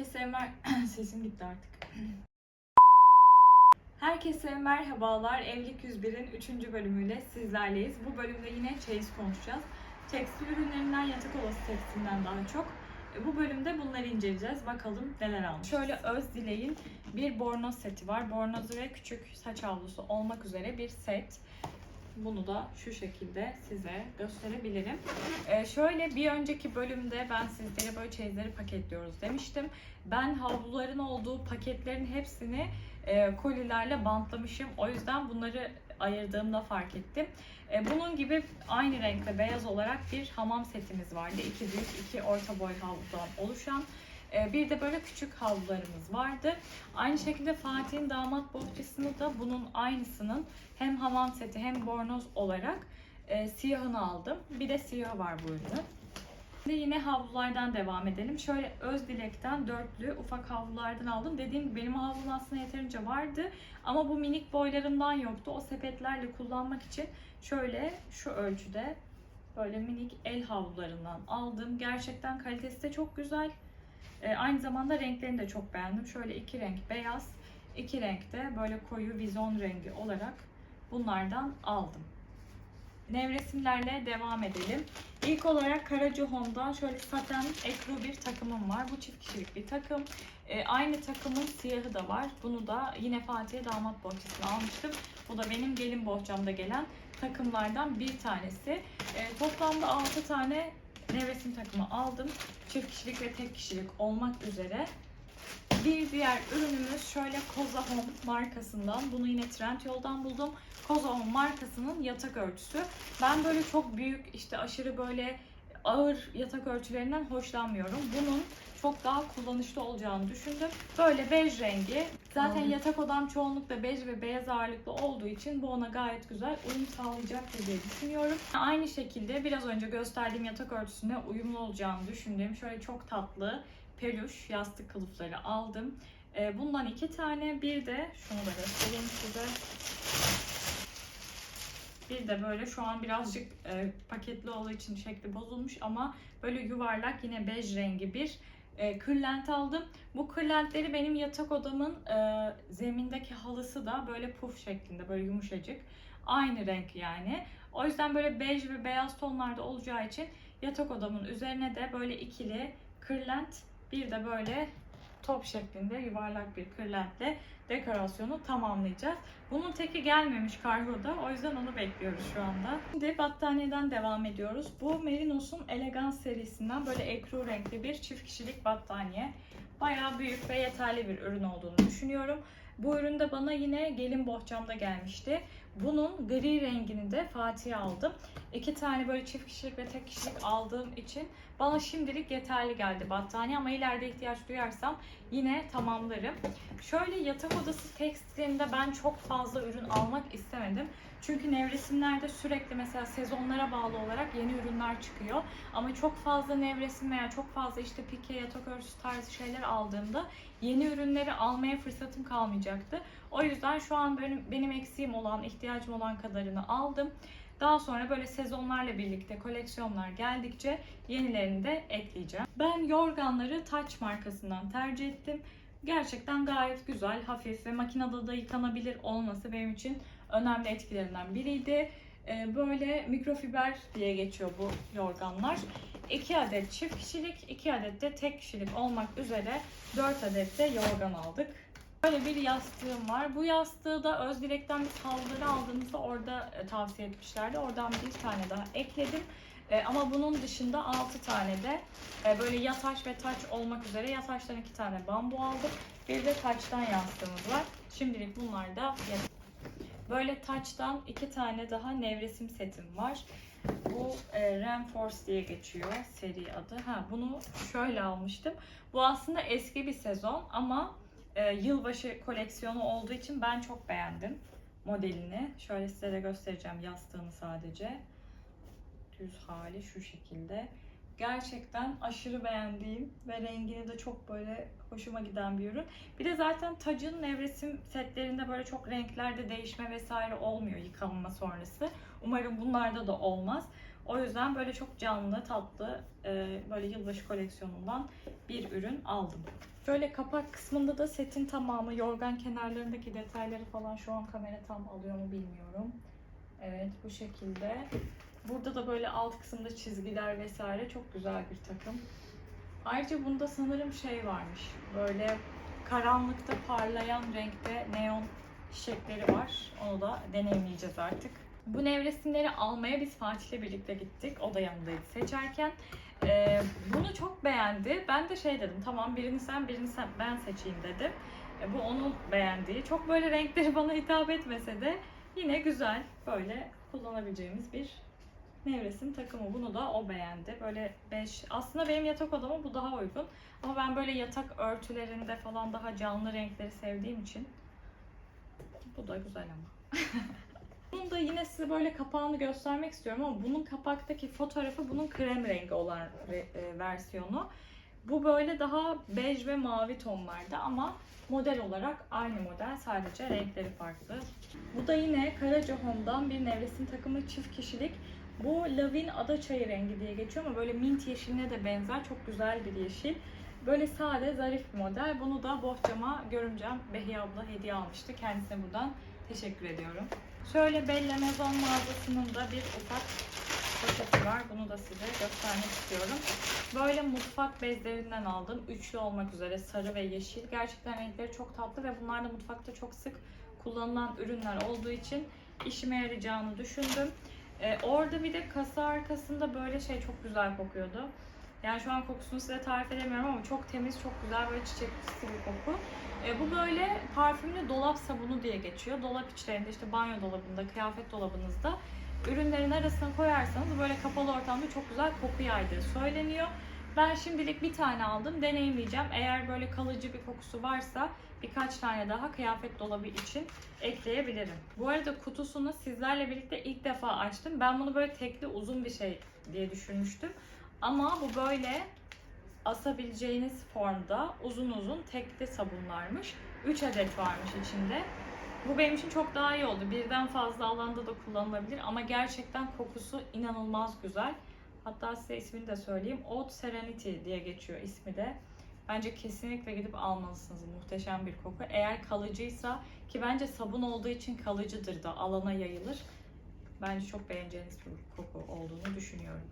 Herkese mer sesim gitti artık. Herkese merhabalar. Evlilik 101'in 3. bölümüyle sizlerleyiz. Bu bölümde yine çeyiz konuşacağız. Tekstil ürünlerinden yatak odası tekstilinden daha çok. E, Bu bölümde bunları inceleyeceğiz. Bakalım neler almış. Şöyle Öz Dilek'in bir bornoz seti var. Bornozu ve küçük saç havlusu olmak üzere bir set. Bunu da şu şekilde size gösterebilirim. Ee, şöyle bir önceki bölümde ben sizlere böyle çeyizleri paketliyoruz demiştim. Ben havluların olduğu paketlerin hepsini e, kolilerle bantlamışım. O yüzden bunları ayırdığımda fark ettim. E, bunun gibi aynı renkte beyaz olarak bir hamam setimiz vardı. İki büyük, iki orta boy havludan oluşan. E, bir de böyle küçük havlularımız vardı. Aynı şekilde Fatih'in damat bohçasını da bunun aynısının hem hamam seti hem bornoz olarak e, siyahını aldım. Bir de siyahı var bu ürünün. Şimdi yine havlulardan devam edelim. Şöyle Öz Dilek'ten dörtlü ufak havlulardan aldım. Dediğim gibi benim havlum aslında yeterince vardı. Ama bu minik boylarımdan yoktu. O sepetlerle kullanmak için şöyle şu ölçüde böyle minik el havlularından aldım. Gerçekten kalitesi de çok güzel. E, aynı zamanda renklerini de çok beğendim. Şöyle iki renk beyaz, iki renk de böyle koyu vizon rengi olarak bunlardan aldım. Nevresimlerle devam edelim. İlk olarak Karaca şöyle saten ekru bir takımım var. Bu çift kişilik bir takım. E, aynı takımın siyahı da var. Bunu da yine Fatih'e damat bohçasına almıştım. Bu da benim gelin bohçamda gelen takımlardan bir tanesi. E, toplamda 6 tane nevresim takımı aldım. Çift kişilik ve tek kişilik olmak üzere. Bir diğer ürünümüz şöyle Koza Home markasından. Bunu yine Trendyol'dan buldum. Koza Home markasının yatak örtüsü. Ben böyle çok büyük işte aşırı böyle ağır yatak örtülerinden hoşlanmıyorum. Bunun çok daha kullanışlı olacağını düşündüm. Böyle bej rengi. Zaten Aldım. yatak odam çoğunlukla bej ve beyaz ağırlıklı olduğu için bu ona gayet güzel uyum sağlayacaktır diye düşünüyorum. Aynı şekilde biraz önce gösterdiğim yatak örtüsüne uyumlu olacağını düşündüğüm şöyle çok tatlı peluş yastık kılıfları aldım. Ee, bundan iki tane bir de şunu da göstereyim size. Bir de böyle şu an birazcık e, paketli olduğu için şekli bozulmuş ama böyle yuvarlak yine bej rengi bir e, kırlent aldım. Bu kırlentleri benim yatak odamın e, zemindeki halısı da böyle puf şeklinde böyle yumuşacık. Aynı renk yani. O yüzden böyle bej ve beyaz tonlarda olacağı için yatak odamın üzerine de böyle ikili kırlent bir de böyle top şeklinde yuvarlak bir kırlentle dekorasyonu tamamlayacağız. Bunun teki gelmemiş kargoda. O yüzden onu bekliyoruz şu anda. Şimdi battaniyeden devam ediyoruz. Bu Merinos'un Elegans serisinden böyle ekru renkli bir çift kişilik battaniye. Bayağı büyük ve yeterli bir ürün olduğunu düşünüyorum. Bu ürün de bana yine gelin bohçamda gelmişti. Bunun gri rengini de Fatih'e aldım. İki tane böyle çift kişilik ve tek kişilik aldığım için bana şimdilik yeterli geldi battaniye ama ileride ihtiyaç duyarsam yine tamamlarım. Şöyle yatak odası tekstilinde ben çok fazla ürün almak istemedim. Çünkü nevresimlerde sürekli mesela sezonlara bağlı olarak yeni ürünler çıkıyor. Ama çok fazla nevresim veya çok fazla işte pike, yatak örtüsü tarzı şeyler aldığımda yeni ürünleri almaya fırsatım kalmayacaktı. O yüzden şu an benim, benim eksiğim olan, ihtiyacım olan kadarını aldım. Daha sonra böyle sezonlarla birlikte koleksiyonlar geldikçe yenilerini de ekleyeceğim. Ben yorganları Touch markasından tercih ettim. Gerçekten gayet güzel, hafif ve makinede de yıkanabilir olması benim için önemli etkilerinden biriydi. Ee, Böyle mikrofiber diye geçiyor bu yorganlar. 2 adet çift kişilik, 2 adet de tek kişilik olmak üzere 4 adet de yorgan aldık. Böyle bir yastığım var. Bu yastığı da Özdilek'ten biz havluları aldığımızda orada e, tavsiye etmişlerdi. Oradan bir tane daha ekledim. E, ama bunun dışında 6 tane de e, böyle yataş ve taç olmak üzere yataştan 2 tane bambu aldık. Bir de taçtan yastığımız var. Şimdilik bunlar da yeter. Böyle taçtan 2 tane daha nevresim setim var. Bu e, Reinforce diye geçiyor seri adı. Ha bunu şöyle almıştım. Bu aslında eski bir sezon ama e, yılbaşı koleksiyonu olduğu için ben çok beğendim modelini. Şöyle size de göstereceğim yastığını sadece. Düz hali şu şekilde. Gerçekten aşırı beğendiğim ve rengini de çok böyle hoşuma giden bir ürün. Bir de zaten tacın nevresim setlerinde böyle çok renklerde değişme vesaire olmuyor yıkanma sonrası. Umarım bunlarda da olmaz. O yüzden böyle çok canlı, tatlı, e, böyle yılbaşı koleksiyonundan bir ürün aldım. Şöyle kapak kısmında da setin tamamı, yorgan kenarlarındaki detayları falan şu an kamera tam alıyor mu bilmiyorum. Evet bu şekilde. Burada da böyle alt kısımda çizgiler vesaire çok güzel bir takım. Ayrıca bunda sanırım şey varmış. Böyle karanlıkta parlayan renkte neon çiçekleri var. Onu da deneyimleyeceğiz artık. Bu nevresimleri almaya biz Fatih'le birlikte gittik. O da yanındaydı seçerken. Ee, bunu çok beğendi. Ben de şey dedim tamam birini sen birini sen ben seçeyim dedim. E, bu onun beğendiği. Çok böyle renkleri bana hitap etmese de yine güzel böyle kullanabileceğimiz bir nevresim takımı. Bunu da o beğendi. Böyle beş. Aslında benim yatak odama bu daha uygun. Ama ben böyle yatak örtülerinde falan daha canlı renkleri sevdiğim için bu da güzel ama. Bunun da yine size böyle kapağını göstermek istiyorum ama bunun kapaktaki fotoğrafı bunun krem rengi olan re- e, versiyonu. Bu böyle daha bej ve mavi tonlarda ama model olarak aynı model sadece renkleri farklı. Bu da yine Karaca Home'dan bir nevresim takımı çift kişilik. Bu Lavin Ada Çayı rengi diye geçiyor ama böyle mint yeşiline de benzer. Çok güzel bir yeşil. Böyle sade, zarif bir model. Bunu da bohçama görümcem Behiye abla hediye almıştı. Kendisine buradan teşekkür ediyorum. Şöyle Bella Maison mağazasının da bir ufak poşeti var. Bunu da size göstermek istiyorum. Böyle mutfak bezlerinden aldım. Üçlü olmak üzere sarı ve yeşil. Gerçekten renkleri çok tatlı ve bunlar da mutfakta çok sık kullanılan ürünler olduğu için işime yarayacağını düşündüm. Ee, orada bir de kasa arkasında böyle şey çok güzel kokuyordu. Yani şu an kokusunu size tarif edemiyorum ama çok temiz, çok güzel böyle çiçeklisi bir koku. E, bu böyle parfümlü dolap sabunu diye geçiyor. Dolap içlerinde işte banyo dolabında, kıyafet dolabınızda ürünlerin arasına koyarsanız böyle kapalı ortamda çok güzel koku yaydığı söyleniyor. Ben şimdilik bir tane aldım. Deneyimleyeceğim. Eğer böyle kalıcı bir kokusu varsa birkaç tane daha kıyafet dolabı için ekleyebilirim. Bu arada kutusunu sizlerle birlikte ilk defa açtım. Ben bunu böyle tekli uzun bir şey diye düşünmüştüm. Ama bu böyle asabileceğiniz formda uzun uzun tekli sabunlarmış. 3 adet varmış içinde. Bu benim için çok daha iyi oldu. Birden fazla alanda da kullanılabilir ama gerçekten kokusu inanılmaz güzel. Hatta size ismini de söyleyeyim. Oud Serenity diye geçiyor ismi de. Bence kesinlikle gidip almalısınız. Muhteşem bir koku. Eğer kalıcıysa ki bence sabun olduğu için kalıcıdır da alana yayılır. Bence çok beğeneceğiniz bir koku olduğunu düşünüyorum.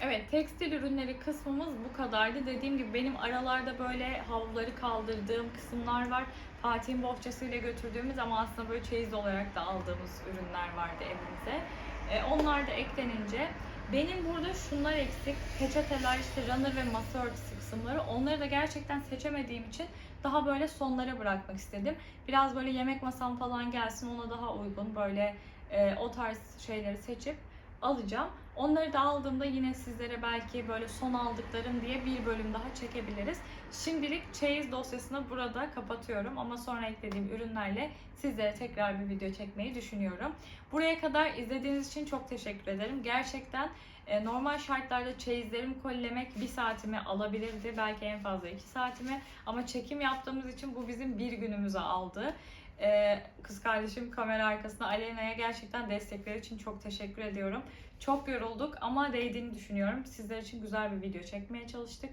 Evet tekstil ürünleri kısmımız bu kadardı. Dediğim gibi benim aralarda böyle havluları kaldırdığım kısımlar var. Fatih'in bohçasıyla götürdüğümüz ama aslında böyle çeyiz olarak da aldığımız ürünler vardı evimize. Ee, onlar da eklenince benim burada şunlar eksik. Peçeteler, işte runner ve masa örtüsü kısımları. Onları da gerçekten seçemediğim için daha böyle sonlara bırakmak istedim. Biraz böyle yemek masam falan gelsin ona daha uygun böyle e, o tarz şeyleri seçip alacağım. Onları da aldığımda yine sizlere belki böyle son aldıklarım diye bir bölüm daha çekebiliriz. Şimdilik çeyiz dosyasını burada kapatıyorum ama sonra eklediğim ürünlerle sizlere tekrar bir video çekmeyi düşünüyorum. Buraya kadar izlediğiniz için çok teşekkür ederim. Gerçekten e, normal şartlarda çeyizlerimi kolilemek bir saatimi alabilirdi. Belki en fazla iki saatimi. Ama çekim yaptığımız için bu bizim bir günümüzü aldı. Ee, kız kardeşim kamera arkasında Aleyna'ya gerçekten destekleri için çok teşekkür ediyorum. Çok yorulduk ama değdiğini düşünüyorum. Sizler için güzel bir video çekmeye çalıştık.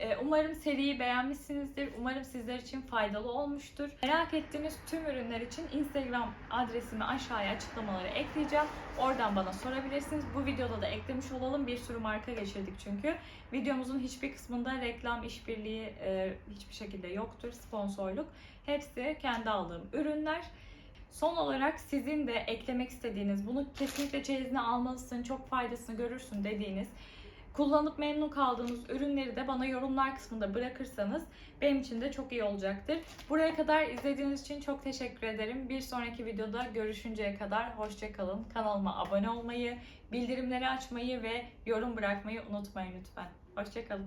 Ee, umarım seriyi beğenmişsinizdir. Umarım sizler için faydalı olmuştur. Merak ettiğiniz tüm ürünler için Instagram adresimi aşağıya açıklamaları ekleyeceğim. Oradan bana sorabilirsiniz. Bu videoda da eklemiş olalım. Bir sürü marka geçirdik çünkü. Videomuzun hiçbir kısmında reklam, işbirliği e, hiçbir şekilde yoktur. Sponsorluk. Hepsi kendi aldığım ürünler. Son olarak sizin de eklemek istediğiniz, bunu kesinlikle çeyizine almalısın, çok faydasını görürsün dediğiniz, kullanıp memnun kaldığınız ürünleri de bana yorumlar kısmında bırakırsanız benim için de çok iyi olacaktır. Buraya kadar izlediğiniz için çok teşekkür ederim. Bir sonraki videoda görüşünceye kadar hoşçakalın. Kanalıma abone olmayı, bildirimleri açmayı ve yorum bırakmayı unutmayın lütfen. Hoşçakalın.